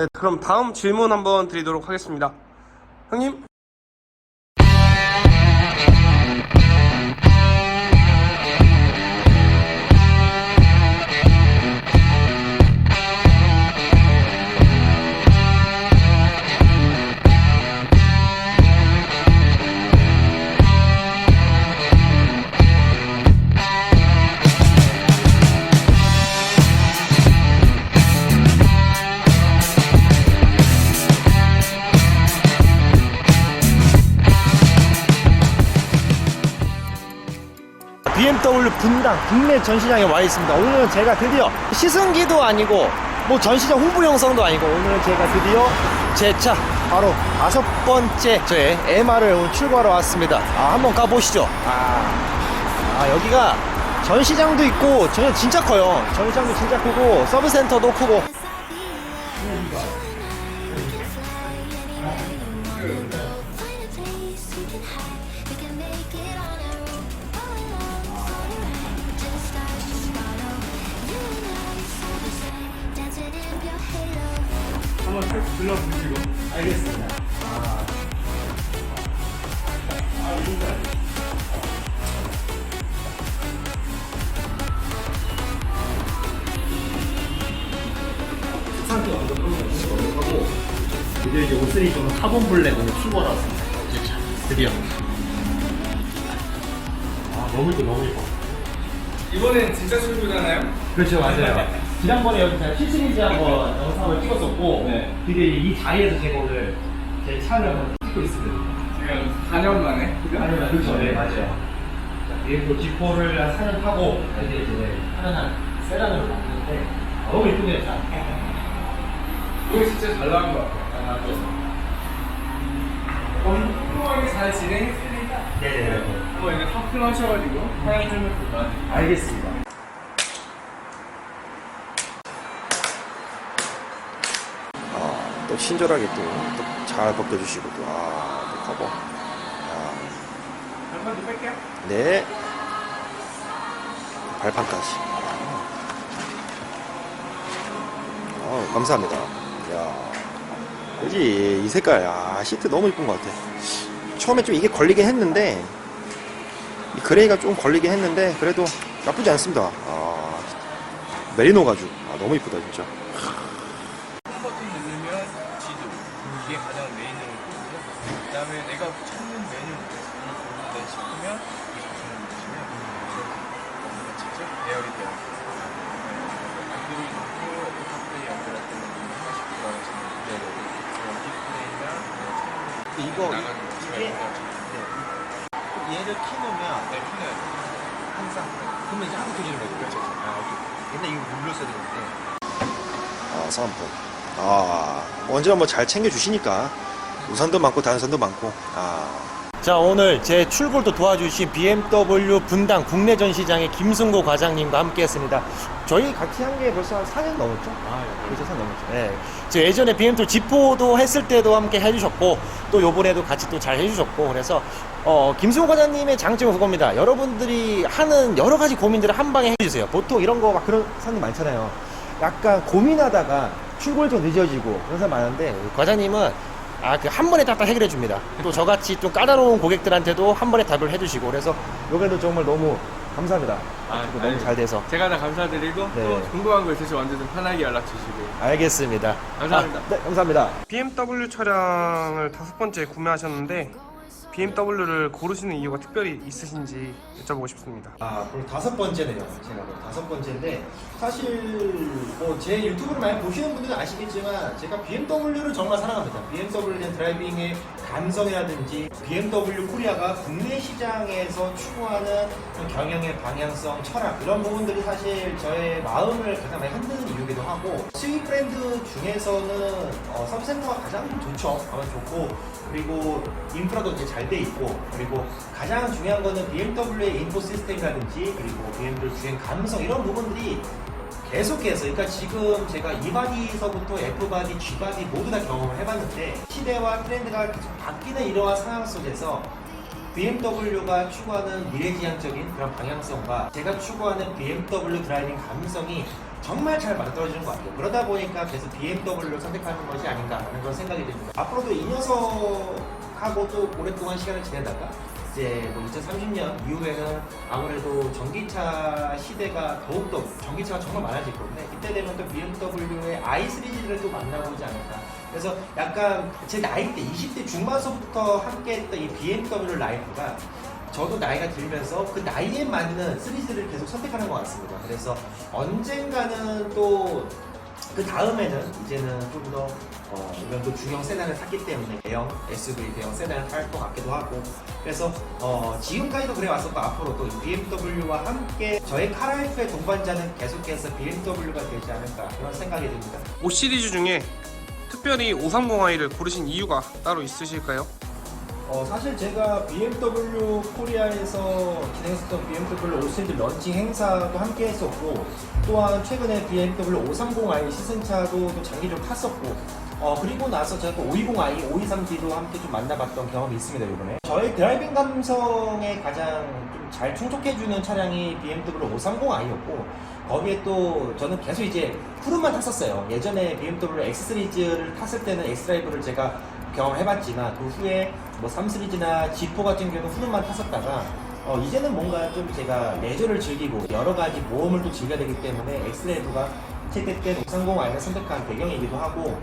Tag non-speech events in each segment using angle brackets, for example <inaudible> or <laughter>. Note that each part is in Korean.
네, 그럼 다음 질문 한번 드리도록 하겠습니다. 형님. 분당 국내 전시장에 와 있습니다. 오늘은 제가 드디어 시승기도 아니고 뭐 전시장 홍보 영상도 아니고 오늘은 제가 드디어 제 차 바로 다섯 번째 저의 MR을 오늘 출고하러 왔습니다. 아 한번 가보시죠. 아, 아 여기가 전시장도 있고 저 진짜 커요. 전시장도 진짜 크고 서브센터도 크고 드디어 이제 옷을 저는 카본 블랙 오늘 출고하러 왔습니다. 이제 차 드디어. 아 너무 이뻐 너무 이뻐. 이번엔 진짜 출구잖아요. 그렇죠 맞아요. <laughs> 지난번에 여기 제가 실시리즈 한번 영상을 찍었었고 네. 드디어 이 자리에서 제가 오늘 제 차를 한번 찍고 있습니다. 지금 4년 만에. 아니면 그렇죠 네 맞아요. 자, 그리고 G4를 한 4년 타고 이제 이제 하는 한 세단으로 바뀌는데 아, 너무 이쁘네요 차. 이거 진짜 잘 나온 것 같아요. 아. 꼼꼼하게 잘 진행했으니까 네네네. 한번 이거 탑승하셔가지고 사용 좀 해볼까요? 알겠습니다. 아, 또 친절하게 또 잘 벗겨주시고 또, 아, 또 커버. 아, 한번 더 뺄게요. 네. 발판까지. 아, 감사합니다. 야, 그지 이 색깔, 아, 시트 너무 이쁜 것 같아. 처음에 좀 이게 걸리긴 했는데, 이 그레이가 좀 걸리긴 했는데, 그래도 나쁘지 않습니다. 아, 메리노 가죽. 아, 너무 이쁘다, 진짜. 홈 버튼 누르면 지도 이게 가장 메인으로 보고요. 그 다음에 내가 찾는 메뉴 이 부분이다 싶으면 이 버튼을 누르시면 이렇게 직접 배열이 되어. 안드로이드 오토플레이 연결할 때는 하나씩 들어가시면 되고 이거, 나가는 거 이게, 얘를 켜놓으면 네, 켜놔야 돼요. 항상, 그러면 이제 아무 소리를 내고. 그렇죠. 아, 옛날 이거 눌렀어야 되는데. 아, 사은품. 아, 언제나 뭐 잘 챙겨주시니까. 우산도 많고, 단선도 많고. 아. 자, 오늘 제 출고도 도와주신 BMW 분당 국내 전시장의 김승고 과장님과 함께 했습니다. 저희 같이 한 게 벌써 한 4년 넘었죠? 아, 그렇죠, 4년 넘었죠. 네. 저 예전에 BMW 지포도 했을 때도 함께 해주셨고, 또 요번에도 같이 또 잘 해주셨고, 그래서, 어, 김승호 과장님의 장점은 그겁니다. 여러분들이 하는 여러 가지 고민들을 한 방에 해주세요. 보통 이런 거 막 그런 사람들 많잖아요. 약간 고민하다가 출골 좀 늦어지고 그런 사람 많은데 과장님은 아 그 한 번에 딱딱 해결해 줍니다. 또 저같이 좀 까다로운 고객들한테도 한 번에 답을 해주시고 그래서 요번에도 정말 너무 감사합니다. 아, 너무 아니, 잘 돼서 제가 다 감사드리고 네. 또 궁금한 거 있으시면 언제든 편하게 연락 주시고 알겠습니다. 감사합니다. 아, 네 감사합니다. BMW 차량을 다섯 번째 구매하셨는데 BMW를 고르시는 이유가 특별히 있으신지 여쭤보고 싶습니다. 아, 그럼 다섯 번째네요. 제가 그럼 다섯 번째인데 사실 뭐 제 유튜브를 많이 보시는 분들은 아시겠지만 제가 BMW를 정말 사랑합니다. BMW에 대한 드라이빙의 감성이라든지 BMW 코리아가 국내 시장에서 추구하는 그 경영의 방향성, 철학 이런 부분들이 사실 저의 마음을 가장 많이 흔드는 이유기도 하고 수입 브랜드 중에서는 어, 서브센터가 가장 좋죠. 가장 좋고 그리고 인프라도 이제 잘돼 있고 그리고 가장 중요한 거는 BMW의 인포 시스템이라든지 그리고 BMW 주행 감성 이런 부분들이 계속해서 그러니까 지금 제가 E바디서부터 F바디, G바디 모두 다 경험을 해봤는데 시대와 트렌드가 계속 바뀌는 이러한 상황 속에서 BMW가 추구하는 미래지향적인 그런 방향성과 제가 추구하는 BMW 드라이빙 감성이 정말 잘 맞아떨어지는 것 같아요. 그러다 보니까 계속 BMW를 선택하는 것이 아닌가라는 그런 생각이 듭니다. 앞으로도 이 녀석 하고 또 오랫동안 시간을 지내다가 이제 뭐 2030년 이후에는 아무래도 전기차 시대가 더욱더 전기차가 정말 많아질 건데 이때 되면 또 BMW의 i 시리즈를 또 만나보지 않을까. 그래서 약간 제 나이 때 20대 중반서부터 함께했던 이 BMW 라이프가 저도 나이가 들면서 그 나이에 맞는 시리즈를 계속 선택하는 것 같습니다. 그래서 언젠가는 또 그 다음에는 이제는 좀더 어, 이런 또 중형 세단을 탔기 때문에 대형 SUV 대형 세단을 탈 것 같기도 하고 그래서 어, 지금까지도 그래 왔었고 앞으로도 BMW와 함께 저의 카라이프의 동반자는 계속해서 BMW가 되지 않을까 그런 생각이 듭니다. 5 시리즈 중에 특별히 530i를 고르신 이유가 따로 있으실까요? 어, 사실 제가 BMW 코리아에서 진행했었던 BMW 올스탠드 런칭 행사도 함께 했었고 또한 최근에 BMW 530i 시승차도 또 장기적으로 탔었고 어, 그리고 나서 제가 또 520i, 523D도 함께 좀 만나봤던 경험이 있습니다 이번에. 저의 드라이빙 감성에 가장 좀 잘 충족해주는 차량이 BMW 530i였고 거기에 또 저는 계속 이제 푸른만 탔었어요. 예전에 BMW X 시리즈를 탔을 때는 X드라이브를 제가 경험해봤지만 그 후에 뭐 3시리즈나 G4 같은 경우는 후륜만 탔었다가 어, 이제는 뭔가 좀 제가 레저를 즐기고 여러 가지 모험을 또 즐겨야 되기 때문에 엑스레이브가 채택된 530i를 선택한 배경이기도 하고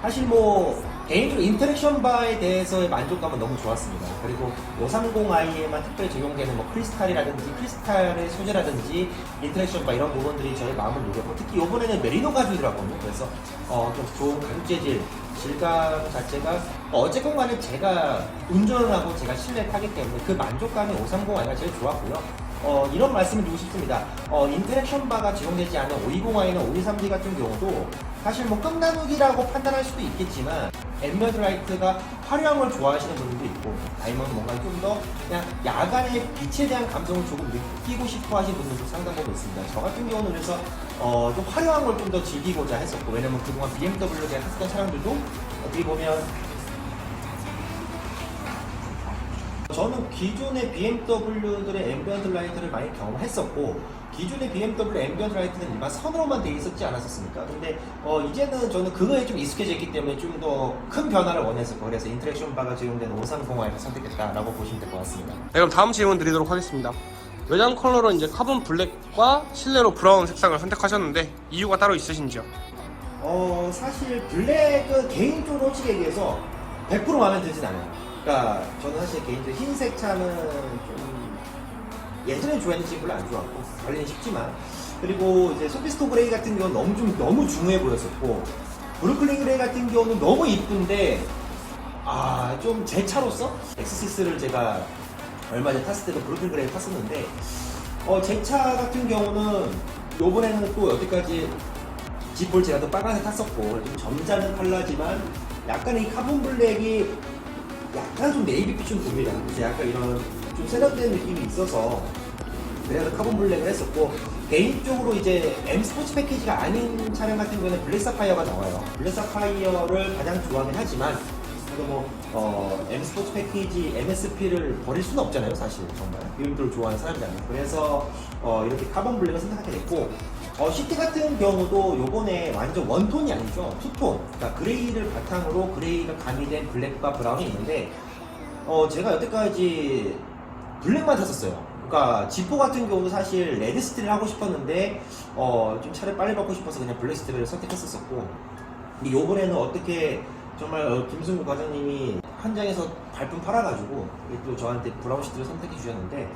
사실 뭐 개인적으로 인터랙션 바에 대해서의 만족감은 너무 좋았습니다. 그리고 530i에만 특별히 적용되는 뭐 크리스탈이라든지 크리스탈의 소재라든지 인터랙션 바 이런 부분들이 저의 마음을 녹였고 특히 이번에는 메리노 가죽이라거든요. 그래서 어, 좀 좋은 가죽 재질 질감 자체가 어쨌건 간에 제가 운전을 하고 제가 실내 타기 때문에 그 만족감이 530i가 제일 좋았고요. 어, 이런 말씀을 드리고 싶습니다. 어, 인터랙션 바가 적용되지 않은 520i나 523D 같은 경우도 사실 뭐 끝나누기라고 판단할 수도 있겠지만 앰비언트 라이트가 화려함을 좋아하시는 분들도 있고 아니면 뭔가 좀 더 그냥 야간의 빛에 대한 감성을 조금 느끼고 싶어 하시는 분들도 상당 부분 있습니다. 저 같은 경우는 그래서 어, 좀 화려한 걸 좀 더 즐기고자 했었고 왜냐면 그동안 BMW에 대한 탔던 차량들도 어떻게 보면 저는 기존의 BMW들의 앰비언트 라이트를 많이 경험했었고 기존의 BMW 앰비언트 라이트는 일반 선으로만 돼 있었지 않았었습니까? 근데 어, 이제는 저는 그거에 좀 익숙해져 있기 때문에 좀 더 큰 변화를 원했었고 그래서 인터랙션 바가 적용된 530i를 선택했다라고 보시면 될 것 같습니다. 네, 그럼 다음 질문 드리도록 하겠습니다. 외장 컬러로 이제 카본 블랙과 실내로 브라운 색상을 선택하셨는데 이유가 따로 있으신지요? 어 사실 블랙은 개인적으로 솔직히 얘기해서 100% 마음에 들진 않아요. 그러니까 저는 사실 개인적으로 흰색 차는 좀 예전에 좋아했는지 별로 안 좋았고 관리는 쉽지만. 그리고 이제 소피스토 그레이 같은 경우는 너무 좀 너무 중후해 보였었고 브루클린 그레이 같은 경우는 너무 이쁜데 아 좀 제 차로서? 엑스시스를 제가 얼마 전에 탔을 때도 브루클린 그레이 탔었는데 어 제 차 같은 경우는 요번에는 또 여태까지 지폴 제가 또 빨간색 탔었고 좀 점잖은 컬러지만 약간 이 카본 블랙이 약간 좀 네이비빛 좀 돕니다. 그래서 약간 이런 좀 세련된 느낌이 있어서 그래서 카본 블랙을 했었고 개인적으로 이제 M 스포츠 패키지가 아닌 차량 같은 경우는 블랙 사파이어가 나와요. 블랙 사파이어를 가장 좋아하긴 하지만 그래도 뭐 어, M 스포츠 패키지 MSP를 버릴 수는 없잖아요, 사실 정말 BMW를 좋아하는 사람이라면. 그래서 어, 이렇게 카본 블랙을 선택하게 됐고 어, 시티 같은 경우도 요번에 완전 원톤이 아니죠. 투톤. 그러니까 그레이를 바탕으로 그레이가 가미된 블랙과 브라운이 있는데 어, 제가 여태까지 블랙만 탔었어요. 그러니까 지포 같은 경우도 사실 레드 스틸을 하고 싶었는데 어, 좀 차를 빨리 받고 싶어서 그냥 블랙 스틸을 선택했었었고 근데 요번에는 어떻게 정말 어, 김승구 과장님이 현장에서 발품 팔아가지고 또 저한테 브라운 시트를 선택해 주셨는데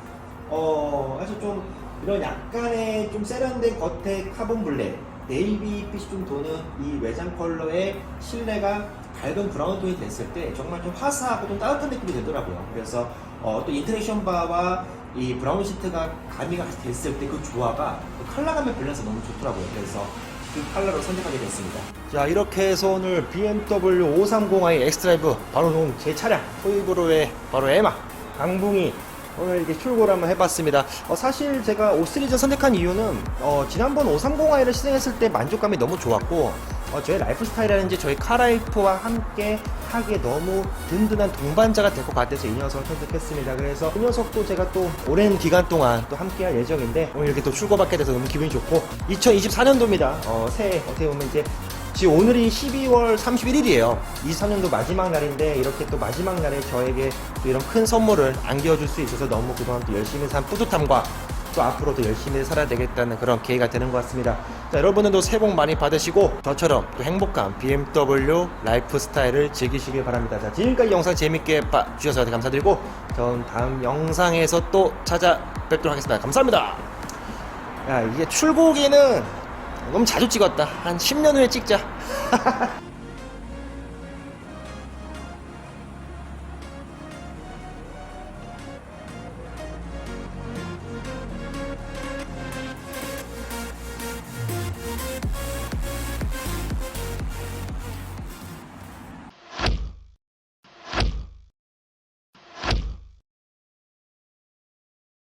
어 사실 좀 이런 약간의 좀 세련된 겉에 카본 블랙 네이비빛이 좀 도는 이 외장 컬러의 실내가 밝은 브라운 톤이 됐을 때 정말 좀 화사하고 좀 따뜻한 느낌이 되더라고요. 그래서 어, 또 인터랙션 바와 이 브라운 시트가 가미가 같이 됐을 때 그 조화가 그 컬러감의 밸런스 너무 좋더라고요. 그래서 그 컬러로 선택하게 됐습니다. 자 이렇게 해서 오늘 BMW 530i 엑스드라이브 바로 제 차량 토이브로의 바로 에마 강붕이 오늘 이렇게 출고를 한번 해봤습니다. 어, 사실 제가 5 시리즈 선택한 이유는 어, 지난번 530i를 시승했을 때 만족감이 너무 좋았고 어, 저의 라이프 스타일이라든지 저희 카라이프와 함께 하기에 너무 든든한 동반자가 될 것 같아서 이 녀석을 선택했습니다. 그래서 이 녀석도 제가 또 오랜 기간 동안 또 함께 할 예정인데 오늘 이렇게 또 출고받게 돼서 너무 기분이 좋고 2024년도입니다. 어, 새해 어떻게 보면 이제 지금 오늘이 12월 31일이에요. 23년도 마지막 날인데 이렇게 또 마지막 날에 저에게 또 이런 큰 선물을 안겨줄 수 있어서 너무 그동안 또 열심히 산 뿌듯함과 또 앞으로도 열심히 살아야 되겠다는 그런 계기가 되는 것 같습니다. 자, 여러분들도 새해 복 많이 받으시고 저처럼 또 행복한 BMW 라이프 스타일을 즐기시길 바랍니다. 자, 지금까지 영상 재밌게 봐주셔서 감사드리고 전 다음 영상에서 또 찾아뵙도록 하겠습니다. 감사합니다. 야, 이게 출고기는 너무 자주 찍었다. 한 10년 후에 찍자. <laughs>